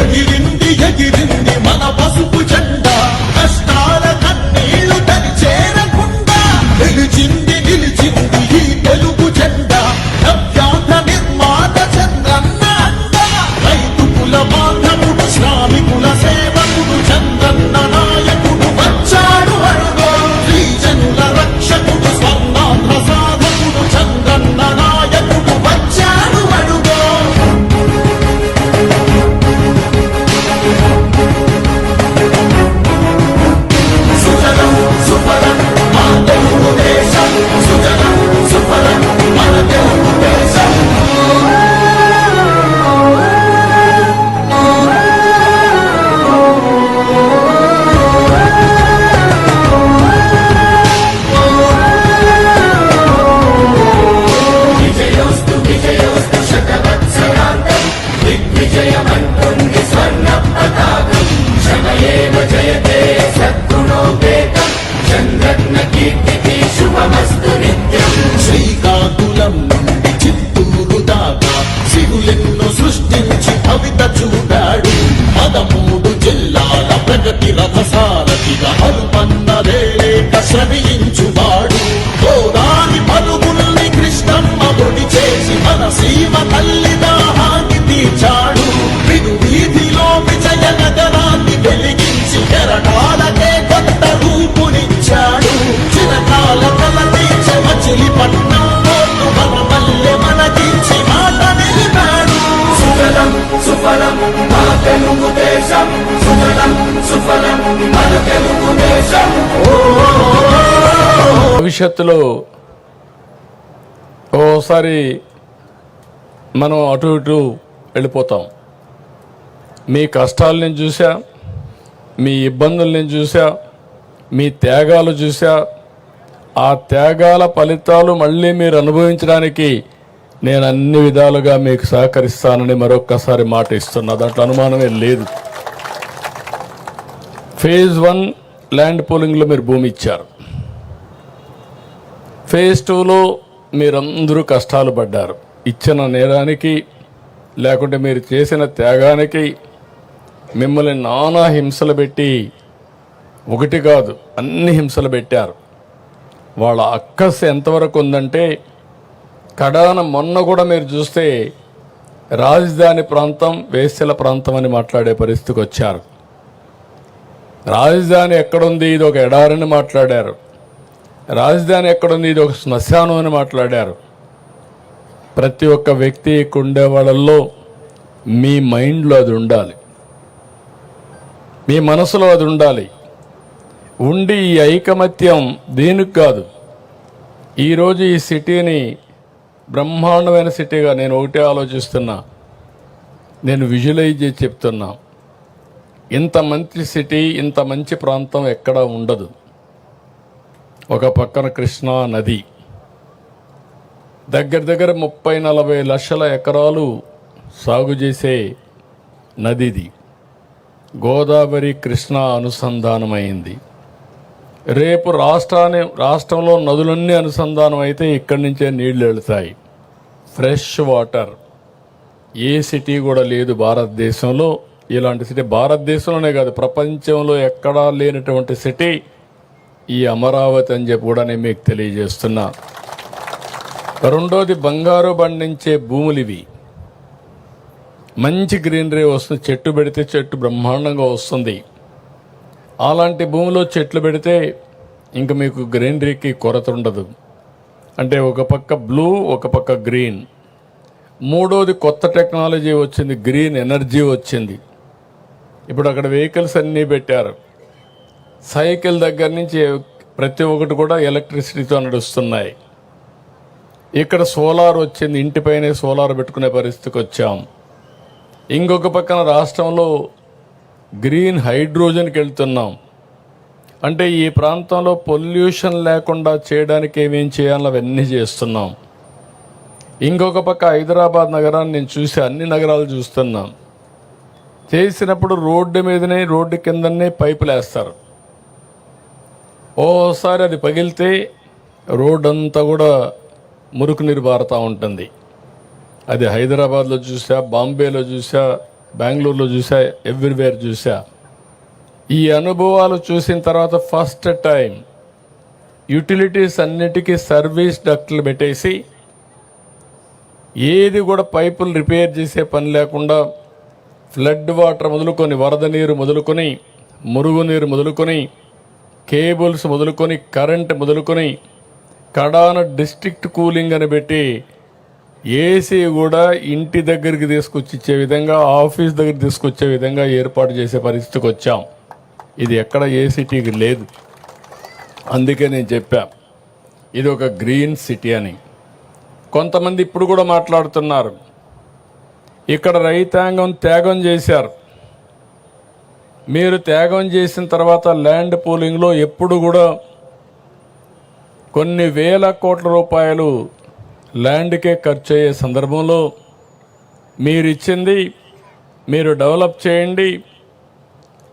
ఎగిరింది ఎగిరింది మన పసుపు జెండా. కష్టాల చంద్రన్న కీర్తికి శుభమస్తు నిత్యం. శ్రీకాకుళం నుండి చిత్తూరు దాకా సిరులెన్నో సృష్టించి కవిత చూడాడు పదమూడు జిల్లాల ప్రగతి రథసారథిగా భవిష్యత్తులో ఓసారి మనం అటు ఇటు వెళ్ళిపోతాం. మీ కష్టాలు నేను చూసా మీ ఇబ్బందులు నేను చూసా మీ త్యాగాలు చూసా ఆ త్యాగాల ఫలితాలు మళ్ళీ మీరు అనుభవించడానికి నేను అన్ని విధాలుగా మీకు సహకరిస్తానని మరొక్కసారి మాట ఇస్తున్నా. దాంట్లో అనుమానమే లేదు. ఫేజ్ వన్ ల్యాండ్ పోలింగ్లో మీరు భూమి ఇచ్చారు. ఫేజ్ టూలో మీరందరూ కష్టాలు పడ్డారు. ఇచ్చిన నేరానికి లేకుంటే మీరు చేసిన త్యాగానికి మిమ్మల్ని నానా హింసలు పెట్టి ఒకటి కాదు అన్ని హింసలు పెట్టారు. వాళ్ళ అక్కస్ ఎంతవరకు ఉందంటే కడాన మొన్న కూడా మీరు చూస్తే రాజధాని ప్రాంతం వేసెల ప్రాంతం అని మాట్లాడే పరిస్థితికి వచ్చారు. రాజధాని ఎక్కడుంది? ఇది ఒక ఎడారని మాట్లాడారు. రాజధాని ఎక్కడుంది? ఇది ఒక శ్మశానం అని మాట్లాడారు. ప్రతి ఒక్క వ్యక్తి ఉండే వాళ్ళల్లో మీ మైండ్లో అది ఉండాలి. మీ మనసులో అది ఉండాలి. ఉండి ఈ ఐకమత్యం దేనికి కాదు. ఈరోజు ఈ సిటీని బ్రహ్మాండమైన సిటీగా నేను ఒకటే ఆలోచిస్తున్నా. నేను విజువలైజ్ చేసి చెప్తున్నా. ఇంత మంచి సిటీ ఇంత మంచి ప్రాంతం ఎక్కడ ఉండదు. ఒక పక్కన కృష్ణా నది. దగ్గర దగ్గర ముప్పై నలభై లక్షల ఎకరాలు సాగు చేసే నదిది. గోదావరి కృష్ణా అనుసంధానమైంది. రేపు రాష్ట్రాన్ని రాష్ట్రంలో నదులన్నీ అనుసంధానం అయితే ఇక్కడి నుంచే నీళ్ళు వెళతాయి. Fresh water. ఏ సిటీ కూడా లేదు భారతదేశంలో. ఇలాంటి సిటీ భారతదేశంలోనే కాదు ప్రపంచంలో ఎక్కడా లేనటువంటి సిటీ ఈ అమరావతి అని చెప్పి కూడా నేను మీకు తెలియజేస్తున్నా. రెండోది బంగారు పండించే భూములు ఇవి. మంచి గ్రీనరీ వస్తుంది చెట్టు పెడితే చెట్టు బ్రహ్మాండంగా వస్తుంది. అలాంటి భూమిలో చెట్లు పెడితే ఇంక మీకు గ్రీనరీకి కొరత ఉండదు. అంటే ఒక పక్క బ్లూ ఒక పక్క గ్రీన్. మూడోది కొత్త టెక్నాలజీ వచ్చింది గ్రీన్ ఎనర్జీ వచ్చింది. ఇప్పుడు అక్కడ వెహికల్స్ అన్నీ పెట్టారు. సైకిల్ దగ్గర నుంచి ప్రతి ఒక్కటి కూడా ఎలక్ట్రిసిటీతో నడుస్తున్నాయి. ఇక్కడ సోలార్ వచ్చింది ఇంటిపైనే సోలార్ పెట్టుకునే పరిస్థితికి వచ్చాం. ఇంకొక పక్కన రాష్ట్రంలో గ్రీన్ హైడ్రోజన్కి వెళ్తున్నాం. అంటే ఈ ప్రాంతంలో పొల్యూషన్ లేకుండా చేయడానికి ఏమేం చేయాలో అవన్నీ చేస్తున్నాం. ఇంకొక పక్క హైదరాబాద్ నగరాన్ని నేను చూసి అన్ని నగరాలు చూస్తున్నాం. చేసినప్పుడు రోడ్డు మీదనే రోడ్డు కిందనే పైపులు వేస్తారు ఓసారి అది పగిలితే రోడ్ అంతా కూడా మురుకు నీరు పారుతూ ఉంటుంది. అది హైదరాబాద్లో చూసా బాంబేలో చూసా బెంగళూరులో చూసా ఎవ్రీవేర్ చూసా. ఈ అనుభవాలు చూసిన తర్వాత ఫస్ట్ టైం యూటిలిటీస్ అన్నిటికీ సర్వీస్ డక్టులు పెట్టేసి ఏది కూడా పైపులు రిపేర్ చేసే పని లేకుండా ఫ్లడ్ వాటర్ మొదలుకొని వరద నీరు మొదలుకొని మురుగునీరు మొదలుకొని కేబుల్స్ మొదలుకొని కరెంట్ మొదలుకొని కడాన డిస్ట్రిక్ట్ కూలింగ్ అని పెట్టి ఏసీ కూడా ఇంటి దగ్గరికి తీసుకొచ్చి ఇచ్చే విధంగా ఆఫీస్ దగ్గర తీసుకొచ్చే విధంగా ఏర్పాటు చేసే పరిస్థితికి వచ్చాం. ఇది ఎక్కడ ఏసీటీకి లేదు. అందుకే నేను చెప్పా ఇది ఒక గ్రీన్ సిటీ అని. కొంతమంది ఇప్పుడు కూడా మాట్లాడుతున్నారు ఇక్కడ రైతాంగం త్యాగం చేశారు. మీరు త్యాగం చేసిన తర్వాత ల్యాండ్ పూలింగ్లో ఎప్పుడు కూడా కొన్ని వేల కోట్ల రూపాయలు ల్యాండ్కే ఖర్చు అయ్యే సందర్భంలో మీరు ఇచ్చింది మీరు డెవలప్ చేయండి.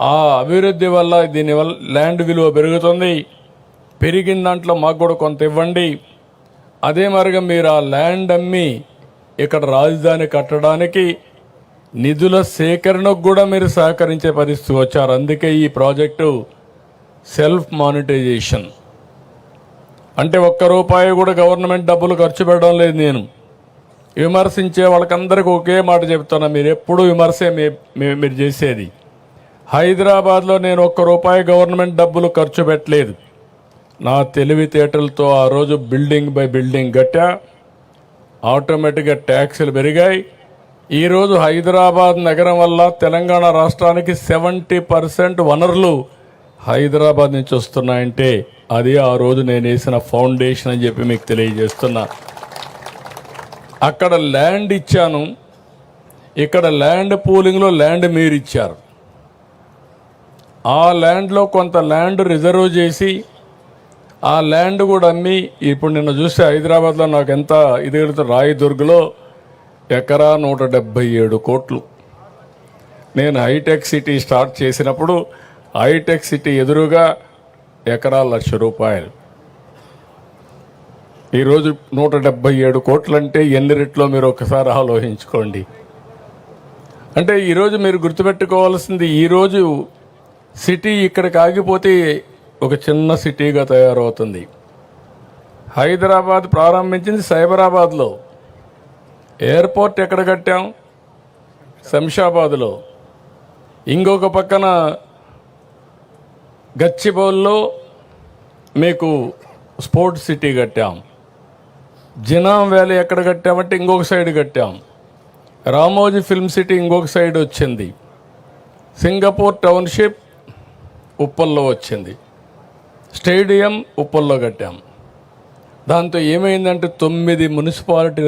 ఆ అభివృద్ధి వల్ల దీనివల్ల ల్యాండ్ విలువ పెరుగుతుంది. పెరిగిన దాంట్లో మాకు కూడా కొంత ఇవ్వండి. అదే మరిగా మీరు ఆ ల్యాండ్ అమ్మి ఇక్కడ రాజధాని కట్టడానికి నిధుల సేకరణకు కూడా మీరు సహకరించే పరిస్థితి వచ్చారు. అందుకే ఈ ప్రాజెక్టు సెల్ఫ్ మానిటైజేషన్. అంటే ఒక్క రూపాయి కూడా గవర్నమెంట్ డబ్బులు ఖర్చు పెట్టడం లేదు నేను. విమర్శించే వాళ్ళకందరికీ ఒకే మాట చెప్తున్నా మీరు ఎప్పుడూ విమర్శే మీ- మీరు చేసేది. హైదరాబాద్లో నేను ఒక్క రూపాయి గవర్నమెంట్ డబ్బులు ఖర్చు పెట్టలేదు. నా తెలివితేటలతో ఆ రోజు బిల్డింగ్ బై బిల్డింగ్ కట్టా. ఆటోమేటిక్గా ట్యాక్సులు పెరిగాయి. ఈరోజు హైదరాబాద్ నగరం వల్ల తెలంగాణ రాష్ట్రానికి సెవెంటీ పర్సెంట్ వనరులు హైదరాబాద్ నుంచి వస్తున్నాయంటే అది ఆ రోజు నేను వేసిన ఫౌండేషన్ అని చెప్పి మీకు తెలియజేస్తున్నా. అక్కడ ల్యాండ్ ఇచ్చాను. ఇక్కడ ల్యాండ్ పూలింగ్లో ల్యాండ్ మీరు ఇచ్చారు ఆ ల్యాండ్లో కొంత ల్యాండ్ రిజర్వ్ చేసి ఆ ల్యాండ్ కూడా అమ్మి ఇప్పుడు నిన్న చూస్తే హైదరాబాద్లో నాకు ఎంత ఇది కడుతుంది రాయదుర్గ్లో ఎకరా నూట డెబ్బై ఏడు కోట్లు. నేను హైటెక్ సిటీ స్టార్ట్ చేసినప్పుడు హైటెక్ సిటీ ఎదురుగా ఎకరా లక్ష రూపాయలు. ఈరోజు నూట డెబ్బై ఏడు కోట్లు అంటే ఎన్ని రెట్లో మీరు ఒకసారి ఆలోచించుకోండి. అంటే ఈరోజు మీరు గుర్తుపెట్టుకోవాల్సింది ఈరోజు సిటీ ఇక్కడికి ఆగిపోతే ఒక చిన్న సిటీగా తయారవుతుంది. హైదరాబాద్ ప్రారంభించింది సైబరాబాద్లో. ఎయిర్పోర్ట్ ఎక్కడ కట్టాం? శంషాబాద్లో. ఇంకొక పక్కన గచ్చిబౌల్లో మీకు స్పోర్ట్స్ సిటీ కట్టాం. జినాం వ్యాలీ ఎక్కడ కట్టామంటే ఇంకొక సైడ్ కట్టాం. రామోజీ ఫిల్మ్ సిటీ ఇంకొక సైడ్ వచ్చింది. సింగపూర్ టౌన్షిప్ ఉప్పల్లో వచ్చింది. స్టేడియం ఉప్పల్లో కట్టాం. దాంతో ఏమైందంటే తొమ్మిది మున్సిపాలిటీ